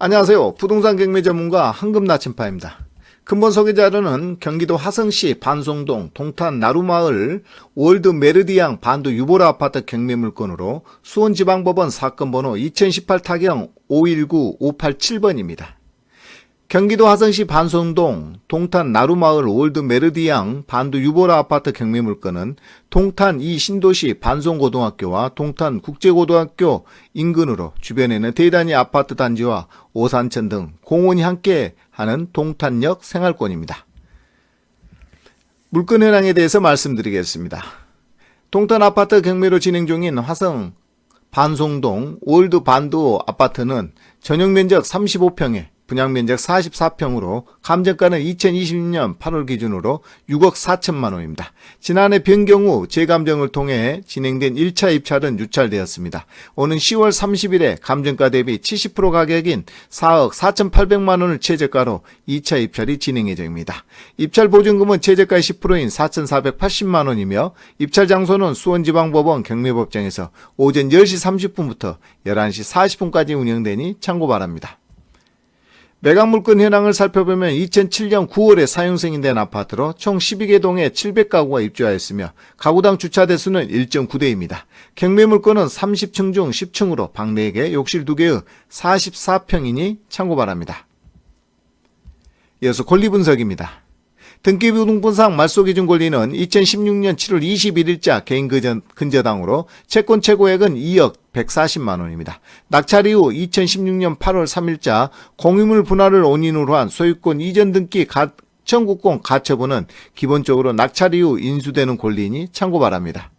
안녕하세요. 부동산 경매 전문가 황금나침파입니다. 근본 소개 자료는 경기도 화성시 반송동 동탄 나루마을 월드 메르디앙 반도 유보라 아파트 경매 물건으로 수원지방법원 사건 번호 2018 타경 519587번입니다. 경기도 화성시 반송동 동탄 나루마을 올드 메르디앙 반도 유보라 아파트 경매 물건은 동탄 이 신도시 반송고등학교와 동탄 국제고등학교 인근으로 주변에는 대단위 아파트 단지와 오산천 등 공원이 함께 하는 동탄역 생활권입니다. 물건 현황에 대해서 말씀드리겠습니다. 동탄 아파트 경매로 진행 중인 화성 반송동 올드 반도 아파트는 전용 면적 35평에 분양 면적 44평으로 감정가는 2020년 8월 기준으로 6억 4천만 원입니다. 지난해 변경 후 재감정을 통해 진행된 1차 입찰은 유찰되었습니다. 오는 10월 30일에 감정가 대비 70% 가격인 4억 4,800만 원을 최저가로 2차 입찰이 진행 예정입니다. 입찰 보증금은 최저가의 10%인 4,480만 원이며 입찰 장소는 수원지방법원 경매법정에서 오전 10시 30분부터 11시 40분까지 운영되니 참고 바랍니다. 매각 물건 현황을 살펴보면 2007년 9월에 사용 승인된 아파트로 총 12개 동에 700가구가 입주하였으며 가구당 주차 대수는 1.9대입니다. 경매 물건은 30층 중 10층으로 방 4개, 욕실 2개의 44평이니 참고 바랍니다. 이어서 권리 분석입니다. 등기부등본상 말소 기준 권리는 2016년 7월 21일자 개인 근저- 근저당으로 채권 최고액은 2억 140만 원입니다. 낙찰 이후 2016년 8월 3일자 공유물 분할을 원인으로 한 소유권 이전 등기 가, 청구권 가처분은 기본적으로 낙찰 이후 인수되는 권리이니 참고 바랍니다.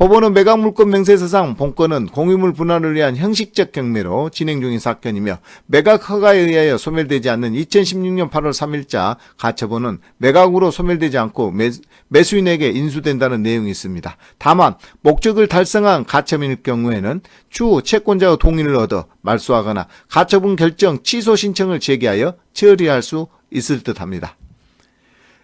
법원은 매각 물건 명세서상 본건은 공유물 분할을 위한 형식적 경매로 진행 중인 사건이며 매각 허가에 의하여 소멸되지 않는 2016년 8월 3일자 가처분은 매각으로 소멸되지 않고 매, 매수인에게 인수된다는 내용이 있습니다. 다만 목적을 달성한 가처분일 경우에는 추후 채권자의 동의를 얻어 말소하거나 가처분 결정 취소 신청을 제기하여 처리할 수 있을 듯합니다.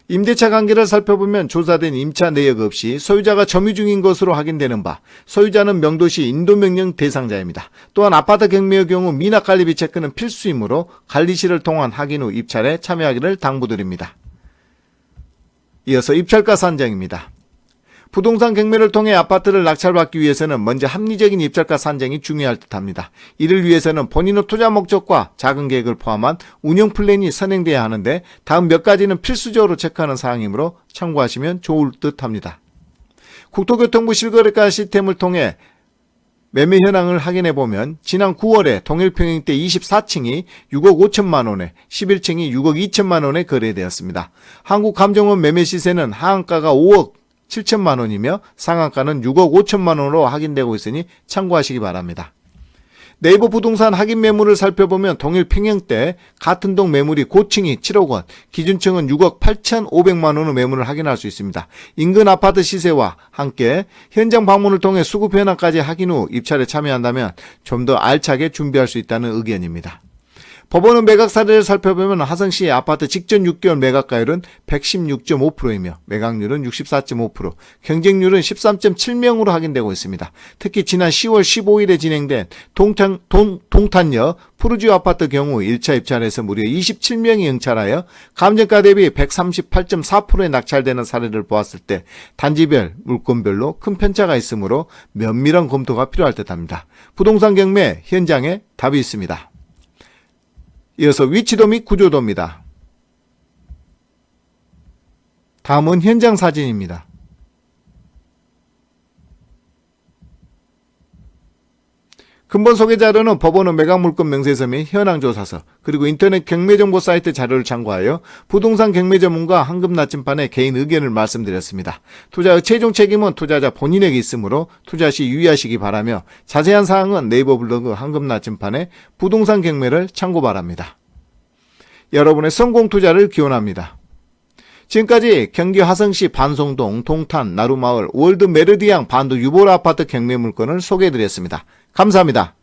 임대차 관계를 살펴보면 조사된 임차 내역 없이 소유자가 점유 중인 것으로 확인되는 바 소유자는 명도시 인도명령 대상자입니다. 또한 아파트 경매의 경우 미납관리비 체크는 필수이므로 관리실을 통한 확인 후 입찰에 참여하기를 당부드립니다. 이어서 입찰가 산정입니다. 부동산 경매를 통해 아파트를 낙찰받기 위해서는 먼저 합리적인 입찰가 산정이 중요할 듯합니다. 이를 위해서는 본인의 투자 목적과 자금 계획을 포함한 운영 플랜이 선행돼야 하는데 다음 몇 가지는 필수적으로 체크하는 사항이므로 참고하시면 좋을 듯합니다. 국토교통부 실거래가 시스템을 통해 매매 현황을 확인해 보면 지난 9월에 동일평행 때 24층이 6억 5천만 원에 11층이 6억 2천만 원에 거래되었습니다. 한국감정원 매매 시세는 하한가가 5억 7천만 원이며 상한가는 6억 5천만 원으로 확인되고 있으니 참고하시기 바랍니다. 네이버 부동산 확인 매물을 살펴보면 동일 평형 때 같은 동 매물이 고층이 7억 원, 기준층은 6억 8천5백만 원의 매물을 확인할 수 있습니다. 인근 아파트 시세와 함께 현장 방문을 통해 수급 현황까지 확인 후 입찰에 참여한다면 좀 더 알차게 준비할 수 있다는 의견입니다. 법원은 매각 사례를 살펴보면 하성 시 아파트 직전 6개월 매각가율은 116.5%이며 매각률은 64.5%, 경쟁률은 13.7명으로 확인되고 있습니다. 특히 지난 10월 15일에 진행된 동탄, 동, 동탄역 푸르지오 아파트 경우 1차 입찰에서 무려 27명이 응찰하여 감정가 대비 138.4%에 낙찰되는 사례를 보았을 때 단지별, 물건별로 큰 편차가 있으므로 면밀한 검토가 필요할 듯합니다. 부동산 경매 현장에 답이 있습니다. 이어서 위치도 및 구조도입니다. 다음은 현장 사진입니다. 근본 소개 자료는 법원의 매각 물건 명세서 및 현황 조사서 그리고 인터넷 경매 정보 사이트 자료를 참고하여 부동산 경매 전문가 황금 나침판의 개인 의견을 말씀드렸습니다. 투자의 최종 책임은 투자자 본인에게 있으므로 투자 시 유의하시기 바라며 자세한 사항은 네이버 블로그 황금 나침판의 부동산 경매를 참고 바랍니다. 여러분의 성공 투자를 기원합니다. 지금까지 경기 화성시 반송동 동탄 나루마을 월드 메르디앙 반도 유보라 아파트 경매 물건을 소개해드렸습니다. 감사합니다.